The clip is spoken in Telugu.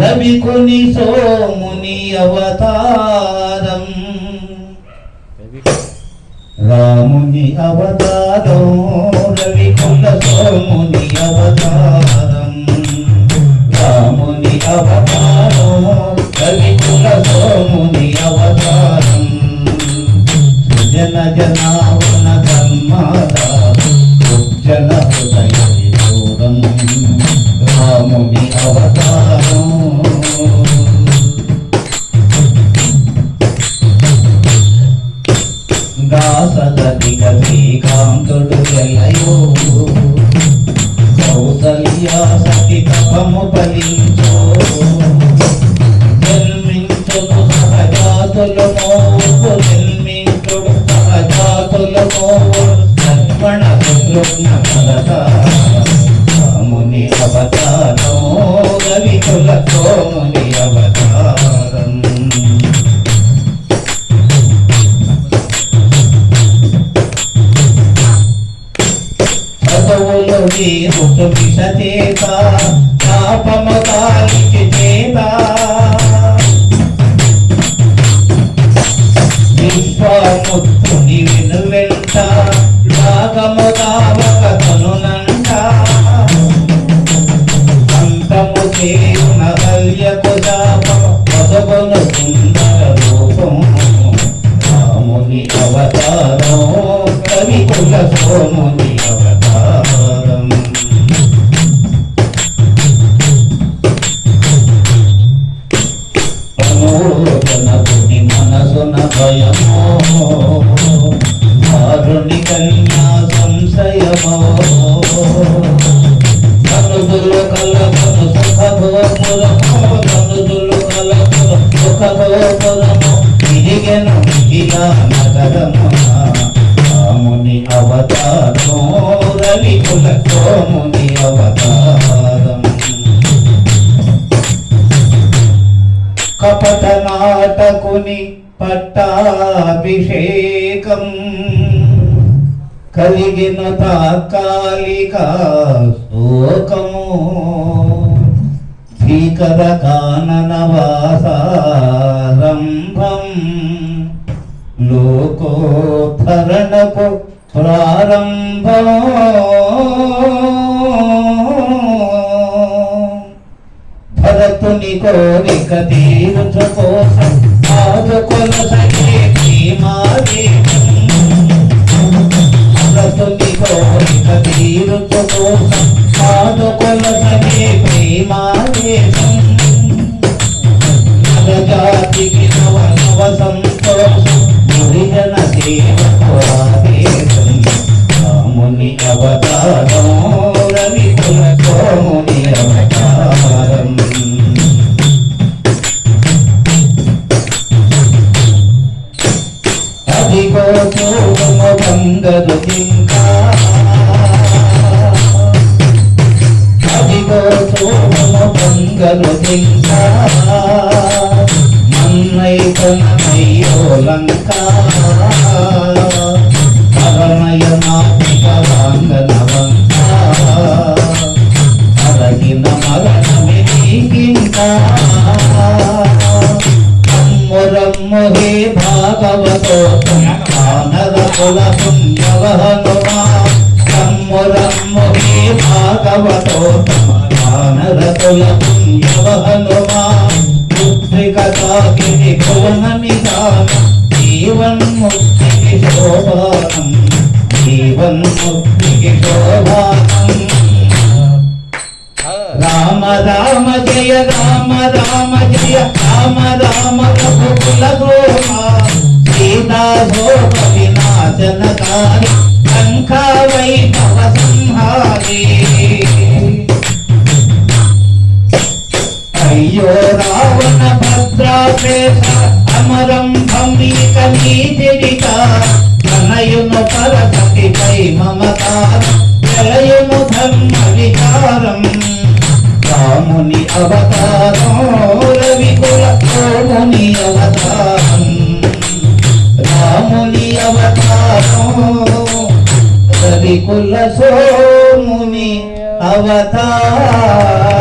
రవికుని సోముని అవతారం. రాముని అవతారం రవికుల సోముని దాసగతిక శ్రీకాంతుడు ఎలయో కౌసల్యా సతి తపము ఫలించో. జన్మించును సహజాతులు మోపు జన్మించుడు సహజాతులు మోపు లక్ష్మణ శత్రుఘ్న చదువులు వీరుడు విషచేత పాపము చేత విశ్వాముత్తుని వెనువెంట రాగము దావక తనునంట అంతము చేయున హల్యకు శాపము సుందర రూపం రాముని అవతారం కవికుల సోముని కలకను గోపురము తిరిగెను ఇలా నగరమున రాముని అవతారం రవి కుల సోముని అవతారం కపట నాటకుని పట్టాభిషేకం కలిగిన తాత్కాలిక శోకము భీకర కాననవాస లోకోద్ధరణకు ప్రారంభం. భరతుని కోరిక తీరుచు కోసం ఆదుకొనసగే బంగరు మన్నై కొనమయ్యో లంకా అరణయ నాటిక వాంగన అరగిన మరణమే నీకింకా రమ్ము హే భాగవతోత్తం ఆనర కుల సాగిని భువన శోభానం జీవన్ శోభానం. రామ రామ జయ రామ రామ జయ రామ రామ రఘుకుల సీతా వినాశనకారి వైభవ అయ్యో రావణ భద్రాపేత అమరం భమిక నీతిరిక తనయును పరసతిపై మమకారం ప్రళయము ధర్మ విచారం రాముని అవతారం రవి కోముని అవతారం. రాముని అవతారం రవి కుల సోముని అవతారం.